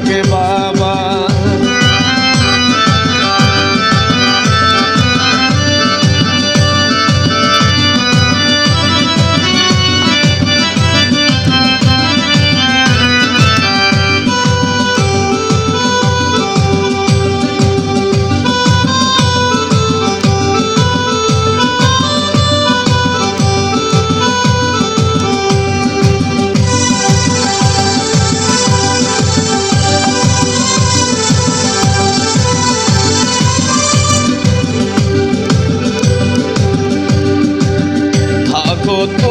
que. todo.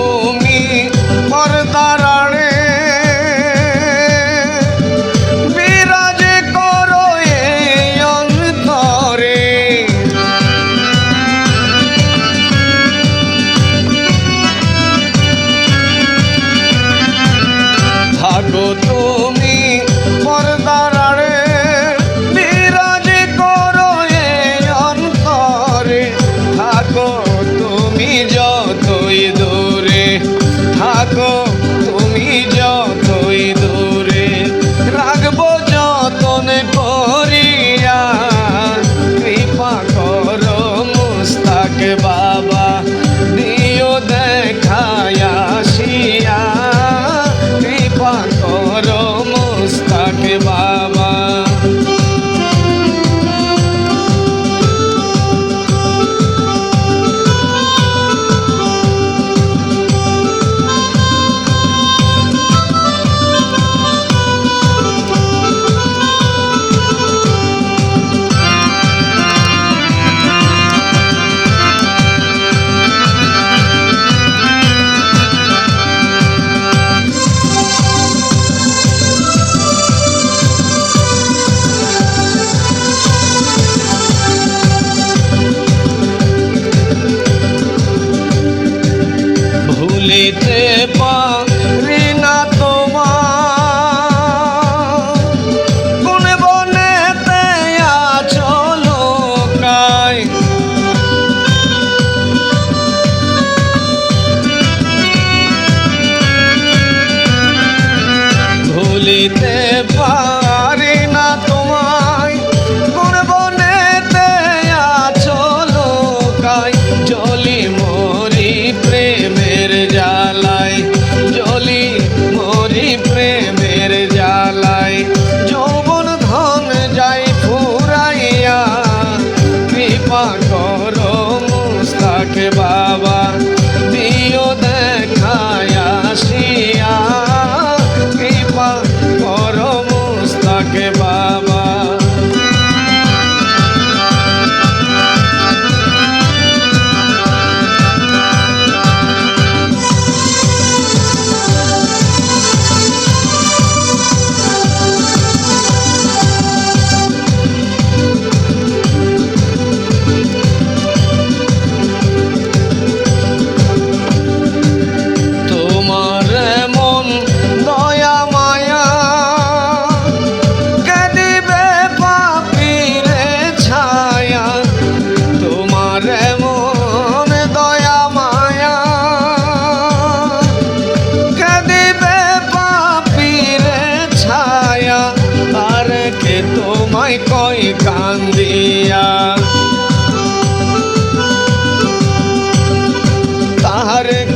ভুলিতে পারি না তোমায়। মোর চলো কাই জলি মরি প্রেমের জালাই জলি মরি প্রেমের জালাই যৌবন ধন যাই ফুরাইয়া, কৃপা করো মুস্তাক বাবা।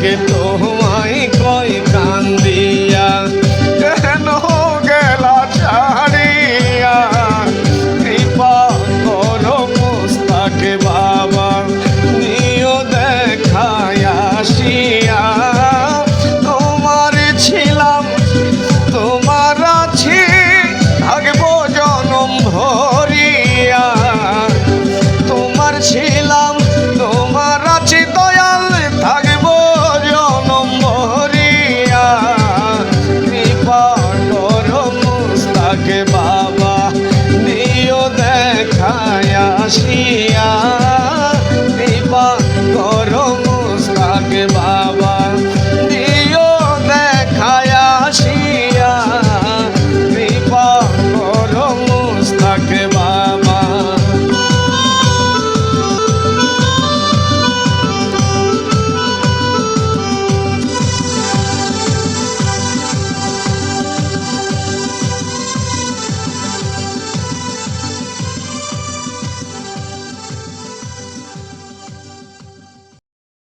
কে তোমায় কয় কান্দি magia.